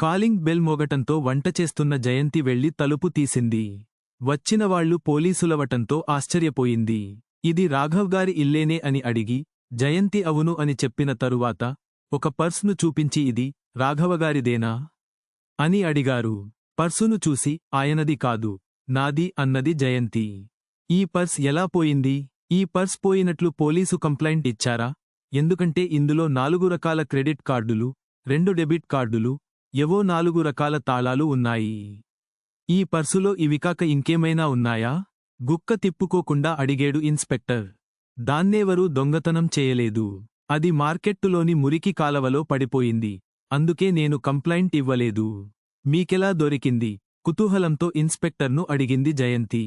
Calling bell మోగటంతో వంట చేస్తున్న జయంతి వెళ్ళి తలుపు తీసింది. వచ్చినవాళ్ళు పోలీసులవటంతో ఆశ్చర్యపోయింది. ఇది రాఘవ్ గారి ఇల్లేనే అని అడిగి జయంతి అవును అని చెప్పిన తరువాత ఒక పర్స్ను చూపించి ఇది రాఘవగారిదేనా? అని అడిగారు. పర్సును చూసి ఆయనది కాదు నాది అన్నది జయంతి. ఈ పర్స్ ఎలా పోయింది? ఈ పర్స్ పోయినట్లు పోలీసు కంప్లైంట్ ఇచ్చారా? ఎందుకంటే ఇందులో నాలుగు రకాల క్రెడిట్ కార్డులు రెండు డెబిట్ కార్డులు ఎవో నాలుగు రకాల తాళాలు ఉన్నాయి. ఈ పర్సులో ఇవి కాక ఇంకేమైనా ఉన్నాయా? గుక్క తిప్పుకోకుండా అడిగేడు ఇన్స్పెక్టర్. దాన్నేవరూ దొంగతనం చేయలేదు. అది మార్కెట్టులోని మురికి కాలవలో పడిపోయింది. అందుకే నేను కంప్లైంట్ ఇవ్వలేదు. మీకెలా దొరికింది? కుతూహలంతో ఇన్స్పెక్టర్ను అడిగింది జయంతి.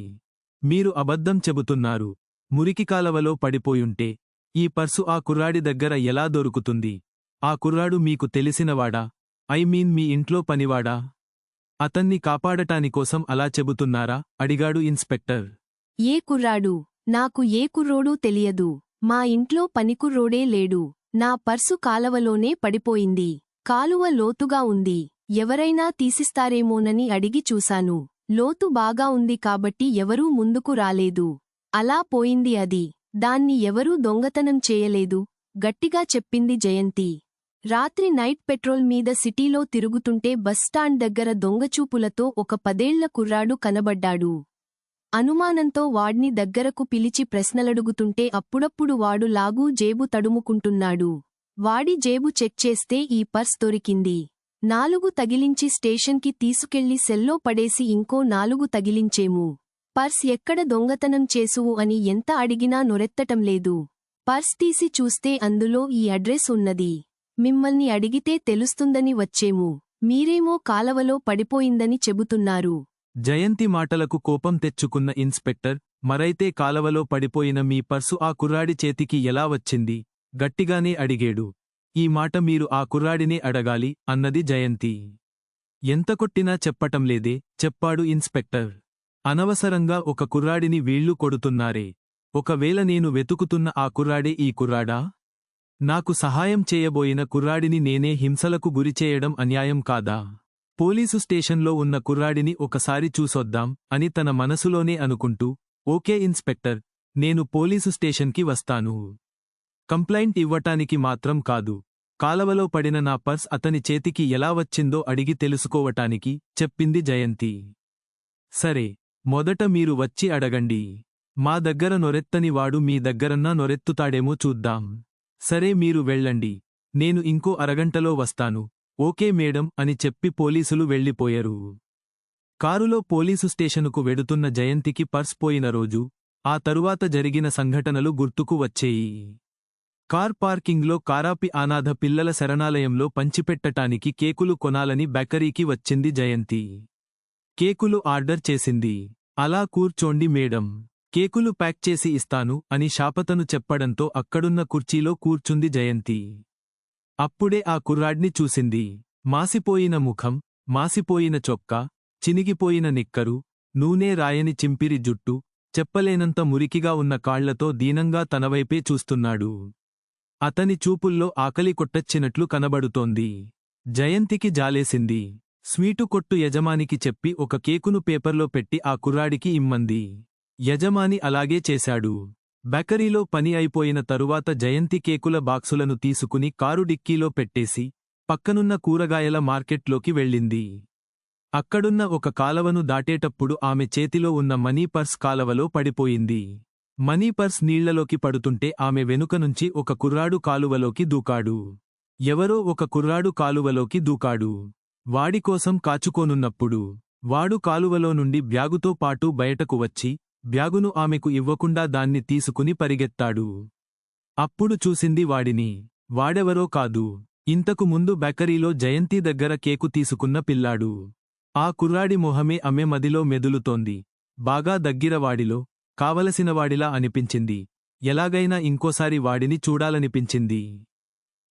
మీరు అబద్ధం చెబుతున్నారు. మురికి కాలవలో పడిపోయుంటే ఈ పర్సు ఆ కుర్రాడి దగ్గర ఎలా దొరుకుతుంది? ఆ కుర్రాడు మీకు తెలిసినవాడా? ఐ మీన్ మీ ఇంట్లో పనివాడా? అతన్ని కాపాడటానికోసం అలా చెబుతున్నారా? అడిగాడు ఇన్స్పెక్టర్. ఏ కుర్రాడు? నాకు ఏ కుర్రోడూ తెలియదు. మా ఇంట్లో పనికుర్రోడే లేడు. నా పర్సు కాలవలోనే పడిపోయింది. కాలువ లోతుగా ఉంది. ఎవరైనా తీసిస్తారేమోనని అడిగి చూశాను. లోతు బాగా ఉంది కాబట్టి ఎవరూ ముందుకు రాలేదు. అలా పోయింది అది. దాన్ని ఎవరూ దొంగతనం చేయలేదు. గట్టిగా చెప్పింది జయంతి. రాత్రి నైట్ పెట్రోల్ మీద సిటీలో తిరుగుతుంటే బస్టాండ్ దగ్గర దొంగచూపులతో ఒక పదేళ్ళ కుర్రాడు కనబడ్డాడు. అనుమానంతో వాడ్ని దగ్గరకు పిలిచి ప్రశ్నలడుగుతుంటే అప్పుడప్పుడు వాడు లాగూ జేబు తడుముకుంటున్నాడు. వాడి జేబు చెక్ చేస్తే ఈ పర్స్ దొరికింది. నాలుగు తగిలించి స్టేషన్కి తీసుకెళ్ళి సెల్లో పడేసి ఇంకో నాలుగు తగిలించేము. పర్స్ ఎక్కడ దొంగతనం చేసువు అని ఎంత అడిగినా నొరెత్తటం లేదు. పర్స్ తీసి చూస్తే అందులో ఈ అడ్రస్ ఉన్నది. మిమ్మల్ని అడిగితే తెలుస్తుందని వచ్చేము. మీరేమో కాలవలో పడిపోయిందని చెబుతున్నారు. జయంతి మాటలకు కోపం తెచ్చుకున్న ఇన్స్పెక్టర్ మరైతే కాలవలో పడిపోయిన మీ పర్సు ఆ కుర్రాడి చేతికి ఎలా వచ్చింది? గట్టిగానే అడిగేడు. ఈ మాట మీరు ఆ కుర్రాడినే అడగాలి అన్నది జయంతి. ఎంత కొట్టినా చెప్పటం లేదే చెప్పాడు ఇన్స్పెక్టర్. అనవసరంగా ఒక కుర్రాడిని వీళ్ళు కొడుతున్నారే. ఒకవేళ నేను వెతుకుతున్న ఆ కుర్రాడే ఈ కుర్రాడా? నాకు సహాయం చేయబోయిన కుర్రాడిని నేనే హింసలకు గురిచేయడం అన్యాయం కాదా? పోలీసు స్టేషన్లో ఉన్న కుర్రాడిని ఒకసారి చూసొద్దాం అని తన మనసులోనే అనుకుంటూ ఓకే ఇన్స్పెక్టర్ నేను పోలీసు స్టేషన్కి వస్తాను. కంప్లైంట్ ఇవ్వటానికి మాత్రం కాదు. కాలవలో పడిన నా పర్స్ అతని చేతికి ఎలా వచ్చిందో అడిగి తెలుసుకోవటానికి చెప్పింది జయంతి. సరే మొదట మీరు వచ్చి అడగండి. మా దగ్గర నొరెత్తని వాడు మీ దగ్గరన్నా నొరెత్తుతాడేమో చూద్దాం. సరే మీరు వెళ్ళండి. నేను ఇంకో అరగంటలో వస్తాను. ఓకే మేడం అని చెప్పి పోలీసులు వెళ్ళిపోయారు. కారులో పోలీసు స్టేషనుకు వెడుతున్న జయంతికి పర్స్ పోయిన రోజు ఆ తరువాత జరిగిన సంఘటనలు గుర్తుకు వచ్చేయి. కార్ పార్కింగ్లో కారాపి అనాథ పిల్లల శరణాలయంలో పంచిపెట్టటానికి కేకులు కొనాలని బేకరీకి వచ్చింది జయంతి. కేకులు ఆర్డర్ చేసింది. అలా కూర్చోండి మేడం. కేకులు ప్యాక్ చేసి ఇస్తాను అని శాపతను చెప్పడంతో అక్కడున్న కుర్చీలో కూర్చుంది జయంతి. అప్పుడే ఆ కుర్రాడ్ని చూసింది. మాసిపోయిన ముఖం మాసిపోయిన చొక్కా చినిగిపోయిన నిక్కరు నూనె రాయని చింపిరి జుట్టు చెప్పలేనంత మురికిగా ఉన్న కాళ్ళతో దీనంగా తనవైపే చూస్తున్నాడు. అతని చూపుల్లో ఆకలి కొట్టచ్చినట్లు కనబడుతోంది. జయంతికి జాలేసింది. స్వీటు కొట్టు యజమానికి చెప్పి ఒక కేకును పేపర్లో పెట్టి ఆ కుర్రాడికి ఇమ్మంది. యజమాని అలాగే చేశాడు. బేకరీలో పని అయిపోయిన తరువాత జయంతి కేకుల బాక్సులను తీసుకుని కారు డిక్కీలో పెట్టేసి పక్కనున్న కూరగాయల మార్కెట్లోకి వెళ్ళింది. అక్కడున్న ఒక కాలవను దాటేటప్పుడు ఆమె చేతిలో ఉన్న మనీ పర్స్ కాలవలో పడిపోయింది. మనీ పర్స్ నీళ్ళలోకి పడుతుంటే ఆమె వెనుక నుంచి ఒక కుర్రాడు కాలువలోకి దూకాడు. ఎవరో ఒక కుర్రాడు కాలువలోకి దూకాడు. వాడికోసం కాచుకోనున్నప్పుడు వాడు కాలువలో నుండి బ్యాగుతో పాటు బయటకు వచ్చి బ్యాగును ఆమెకు ఇవ్వకుండా దాన్ని తీసుకుని పరిగెత్తాడు. అప్పుడు చూసింది వాడిని. వాడెవరో కాదు. ఇంతకు ముందు బేకరీలో జయంతి దగ్గర కేకు తీసుకున్న పిల్లాడు. ఆ కుర్రాడి మొహమే ఆమె మదిలో మెదులుతోంది. బాగా దగ్గిరవాడిలో కావలసినవాడిలా అనిపించింది. ఎలాగైనా ఇంకోసారి వాడిని చూడాలనిపించింది.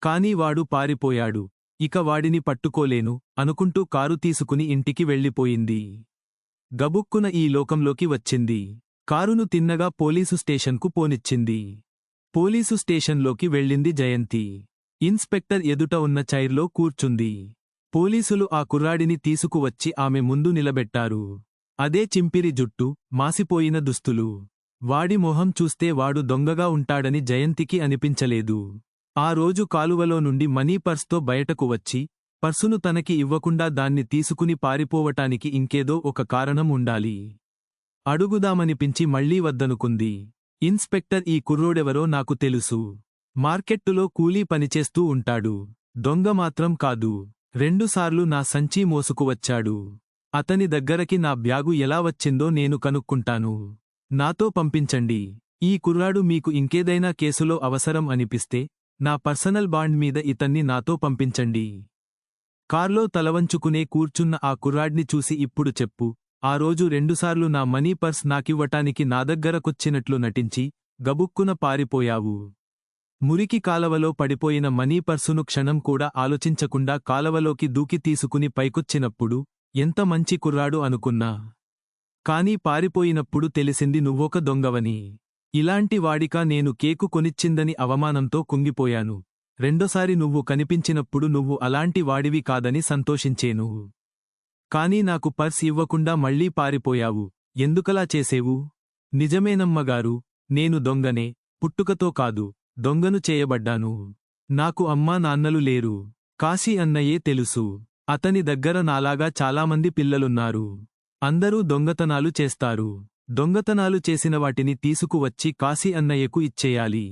కాని వాడు పారిపోయాడు. ఇక వాడిని పట్టుకోలేను అనుకుంటూ కారు తీసుకుని ఇంటికి వెళ్ళిపోయింది. గబుక్కున ఈ లోకంలోకి వచ్చింది. కారును తిన్నగా పోలీసు స్టేషన్కు పోనిచ్చింది. పోలీసు స్టేషన్లోకి వెళ్ళింది జయంతి. ఇన్స్పెక్టర్ ఎదుట ఉన్న చైర్లో కూర్చుంది. పోలీసులు ఆ కుర్రాడిని తీసుకువచ్చి ఆమె ముందు నిలబెట్టారు. అదే చింపిరి జుట్టు మాసిపోయిన దుస్తులు. వాడి మొహం చూస్తే వాడు దొంగగా ఉంటాడని జయంతికి అనిపించలేదు. ఆ రోజు కాలువలో నుండి మనీ పర్స్తో బయటకు వచ్చి పర్సును తనకి ఇవ్వకుండా దాన్ని తీసుకుని పారిపోవటానికి ఇంకేదో ఒక కారణం ఉండాలి. అడుగుదామనిపించి మళ్ళీ వద్దనుకుంది. ఇన్స్పెక్టర్ ఈ కుర్రోడెవరో నాకు తెలుసు. మార్కెట్టులో కూలీ పనిచేస్తూ ఉంటాడు. దొంగ మాత్రం కాదు. రెండుసార్లు నా సంచీ మోసుకువచ్చాడు. అతని దగ్గరకి నా బ్యాగు ఎలా వచ్చిందో నేను కనుక్కుంటాను. నాతో పంపించండి. ఈ కుర్రాడు మీకు ఇంకేదైనా కేసులో అవసరం అనిపిస్తే నా పర్సనల్ బాండ్ మీద ఇతన్ని నాతో పంపించండి. కార్లో తలవంచుకునే కూర్చున్న ఆ కుర్రాడ్ని చూసి ఇప్పుడు చెప్పు. ఆ రోజు రెండుసార్లు నా మనీ పర్స్ నాకివ్వటానికి నా దగ్గరకొచ్చినట్లు నటించి గబుక్కున పారిపోయావు. మురికి కాలవలో పడిపోయిన మనీ పర్సును క్షణం కూడా ఆలోచించకుండా కాలవలోకి దూకి తీసుకుని పైకొచ్చినప్పుడు ఎంత మంచి కుర్రాడు అనుకున్నా. కాని పారిపోయినప్పుడు తెలిసింది నువ్వొక దొంగవని. ఇలాంటి వాడికా నేను కేకు కొనిచ్చిందని అవమానంతో కుంగిపోయాను. రెండోసారి నువ్వు కనిపించినప్పుడు నువ్వు అలాంటి వాడివి కాదని సంతోషించేను కాని నాకు పర్స్ ఇవ్వకుండా మళ్ళీ పారిపోయావు. ఎందుకలా చేసేవు? నిజమేనమ్మగారు నేను దొంగనే పుట్టుకతో కాదు దొంగను చేయబడ్డాను. నాకు అమ్మా నాన్నలు లేరు. కాశీ అన్నయే తెలుసు. అతని దగ్గర నాలాగా చాలామంది పిల్లలున్నారు. అందరూ దొంగతనాలు చేస్తారు. దొంగతనాలు చేసిన వాటిని తీసుకువచ్చి కాశీ అన్నయ్యకు ఇచ్చేయాలి.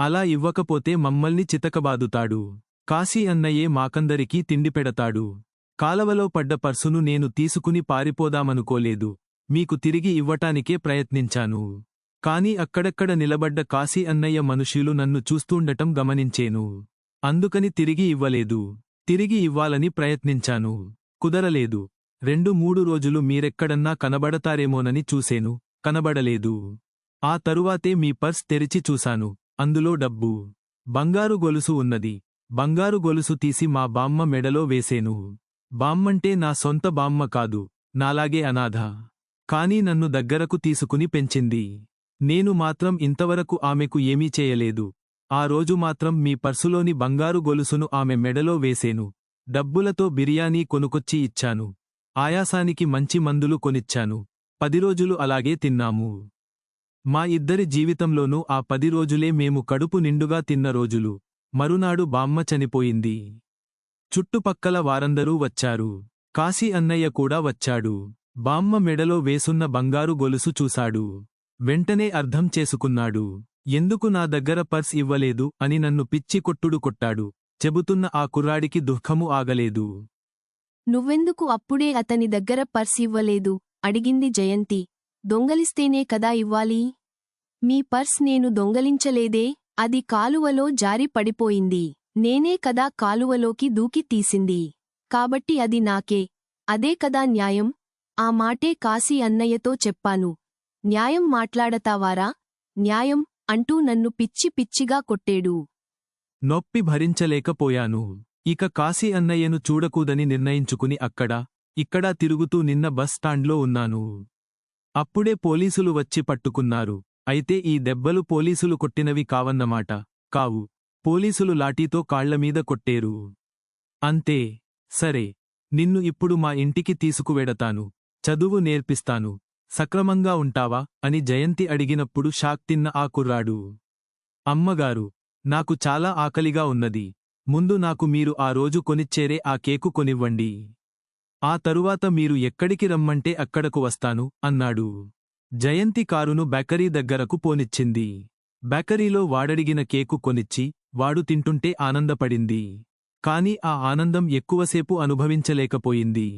అలా ఇవ్వకపోతే మమ్మల్ని చితకబాదుతాడు. కాశీ అన్నయ్యే మాకందరికీ తిండిపెడతాడు కాలవలో పడ్డ పర్సును నేను తీసుకుని పారిపోదామనుకోలేదు. మీకు తిరిగి ఇవ్వటానికే ప్రయత్నించాను. కాని అక్కడక్కడ నిలబడ్డ కాశీ అన్నయ్య మనుషులు నన్ను చూస్తూండటం గమనించేను. అందుకని తిరిగి ఇవ్వలేదు. తిరిగి ఇవ్వాలని ప్రయత్నించాను. కుదరలేదు. రెండు మూడు రోజులు మీరెక్కడన్నా కనబడతారేమోనని చూసేను. కనబడలేదు. ఆ తరువాతే మీ పర్స్ తెరిచి చూశాను. అందులో డబ్బు. బంగారు గొలుసు ఉన్నది. బంగారు గొలుసు తీసి మా బామ్మ మెడలో వేసేను. బామ్మంటే నా సొంత బామ్మ కాదు. నాలాగే అనాథ. కాని నన్ను దగ్గరకు తీసుకుని పెంచింది. నేను మాత్రం ఇంతవరకు ఆమెకు ఏమీ చేయలేదు. ఆ రోజు మాత్రం మీ పర్సులోని బంగారు గొలుసును ఆమె మెడలో వేసేను. డబ్బులతో బిర్యానీ కొనుకొచ్చి ఇచ్చాను. ఆయాసానికి మంచి మందులు కొనిచ్చాను. పది రోజులు అలాగే తిన్నాము. మా ఇద్దరి జీవితంలోనూ ఆ పది రోజులే మేము కడుపు నిండుగా తిన్న రోజులు. మరునాడు బామ్మ చనిపోయింది. చుట్టుపక్కల వారందరూ వచ్చారు. కాశీ అన్నయ్య కూడా వచ్చాడు. బామ్మ మెడలో వేసున్న బంగారు గొలుసు చూశాడు. వెంటనే అర్థం చేసుకున్నాడు. ఎందుకు నా దగ్గర పర్స్ ఇవ్వలేదు అని నన్ను పిచ్చి కొట్టుడు కొట్టాడు. చెబుతున్న ఆ కుర్రాడికి దుఃఖము ఆగలేదు. నువ్వెందుకు అప్పుడే అతని దగ్గర పర్స్ ఇవ్వలేదు? అడిగింది జయంతి. దొంగలిస్తేనే కదా ఇవ్వాలి? మీ పర్స్ నేను దొంగలించలేదే అది కాలువలో జారి పడిపోయింది. నేనే కదా కాలువలోకి దూకి తీసింది. కాబట్టి అది నాకే. అదే కదా న్యాయం? ఆ మాటే కాశీ అన్నయ్యతో చెప్పాను. న్యాయం మాట్లాడతావారా? న్యాయం అంటూ నన్ను పిచ్చి పిచ్చిగా కొట్టేడు. నొప్పి భరించలేకపోయాను. ఇక కాశీ అన్నయ్యను చూడకూదని నిర్ణయించుకుని అక్కడ ఇక్కడా తిరుగుతూ నిన్న బస్ స్టాండ్లో ఉన్నాను. అప్పుడే పోలీసులు వచ్చి పట్టుకున్నారు. అయితే ఈ దెబ్బలు పోలీసులు కొట్టినవి కావన్నమాట. కావు. పోలీసులు లాఠీతో కాళ్ళమీద కొట్టేరు. అంతే. సరే. నిన్ను ఇప్పుడు మా ఇంటికి తీసుకువెడతాను. చదువు నేర్పిస్తాను. సక్రమంగా ఉంటావా? అని జయంతి అడిగినప్పుడు షాక్ తిన్న ఆ కుర్రాడు. అమ్మగారు నాకు చాలా ఆకలిగా ఉన్నది. ముందు నాకు మీరు ఆ రోజు కొనిచ్చేరే ఆ కేకు కొనివ్వండి. ఆ తరువాత మీరు ఎక్కడికి రమ్మంటే అక్కడకు వస్తాను అన్నాడు. జయంతి కారును బేకరీ దగ్గరకు పోనిచ్చింది. బేకరీలో వాడడిగిన కేకు కొనిచ్చి వాడు తింటుంటే ఆనందపడింది. కాని ఆ ఆనందం ఎక్కువసేపు అనుభవించలేకపోయింది.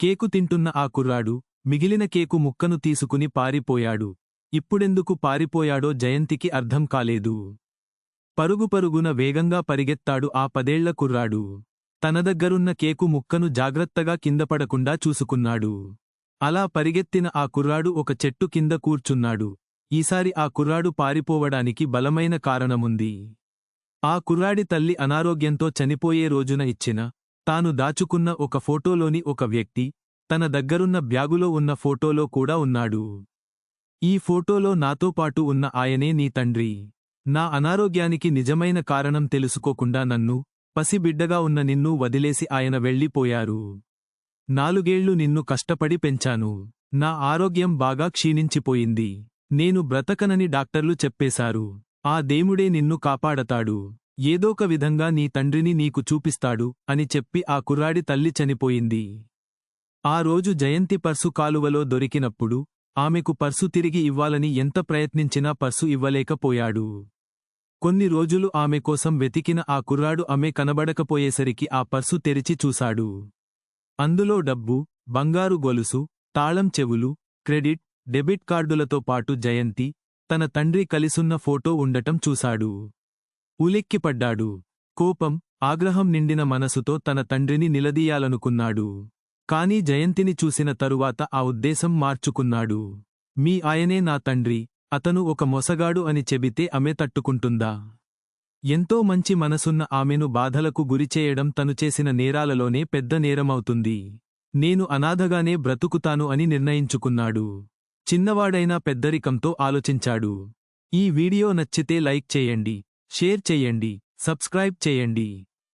కేకు తింటున్న ఆ కుర్రాడు మిగిలిన కేకు ముక్కను తీసుకుని పారిపోయాడు. ఇప్పుడెందుకు పారిపోయాడో జయంతికి అర్థం కాలేదు. పరుగు పరుగున వేగంగా పరిగెత్తాడు ఆ పదేళ్ళ కుర్రాడు. తన దగ్గరున్న కేకు ముక్కను జాగ్రత్తగా కిందపడకుండా చూసుకున్నాడు. అలా పరిగెత్తిన ఆ కుర్రాడు ఒక చెట్టు కింద కూర్చున్నాడు. ఈసారి ఆ కుర్రాడు పారిపోవడానికి బలమైన కారణముంది. ఆ కుర్రాడి తల్లి అనారోగ్యంతో చనిపోయే రోజున ఇచ్చిన తాను దాచుకున్న ఒక ఫోటోలోని ఒక వ్యక్తి తన దగ్గరున్న బ్యాగులో ఉన్న ఫోటోలో కూడా ఉన్నాడు. ఈ ఫోటోలో నాతో పాటు ఉన్న ఆయనే నీ తండ్రి. నా అనారోగ్యానికి నిజమైన కారణం తెలుసుకోకుండా నన్ను పసిబిడ్డగా ఉన్న నిన్ను వదిలేసి ఆయన వెళ్ళిపోయారు. నాలుగేళ్ళు నిన్ను కష్టపడి పెంచాను. నా ఆరోగ్యం బాగా క్షీణించిపోయింది. నేను బ్రతకనని డాక్టర్లు చెప్పేశారు. ఆ దేవుడే నిన్ను కాపాడతాడు. ఏదోక విధంగా నీ తండ్రిని నీకు చూపిస్తాడు అని చెప్పి ఆ కుర్రాడి తల్లి చనిపోయింది. ఆ రోజు జయంతి పర్సు కాలువలో దొరికినప్పుడు ఆమెకు పర్సు తిరిగి ఇవ్వాలని ఎంత ప్రయత్నించినా పర్సు ఇవ్వలేకపోయాడు. కొన్ని రోజులు ఆమె కోసం వెతికిన ఆ కుర్రాడు ఆమె కనబడకపోయేసరికి ఆ పర్సు తెరిచి చూశాడు. అందులో డబ్బు బంగారు గొలుసు తాళం చెవులు క్రెడిట్ డెబిట్ కార్డులతో పాటు జయంతి తన తండ్రి కలిసున్న ఫోటో ఉండటం చూశాడు. ఉలిక్కిపడ్డాడు. కోపం ఆగ్రహం నిండిన మనసుతో తన తండ్రిని నిలదీయాలనుకున్నాడు. కాని జయంతిని చూసిన తరువాత ఆ ఉద్దేశం మార్చుకున్నాడు. మీ ఆయనే నా తండ్రి అతను ఒక మొసగాడు అని చెబితే ఆమె తట్టుకుంటుందా? ఎంతో మంచి మనసున్న ఆమెను బాధలకు గురిచేయడం తను చేసిన నేరాలలోనే పెద్ద నేరమవుతుంది. నేను అనాథగానే బ్రతుకుతాను అని నిర్ణయించుకున్నాడు. చిన్నవాడైనా పెద్దరికంతో ఆలోచించాడు. ఈ వీడియో నచ్చితే లైక్ చేయండి షేర్ చేయండి సబ్స్క్రైబ్ చేయండి.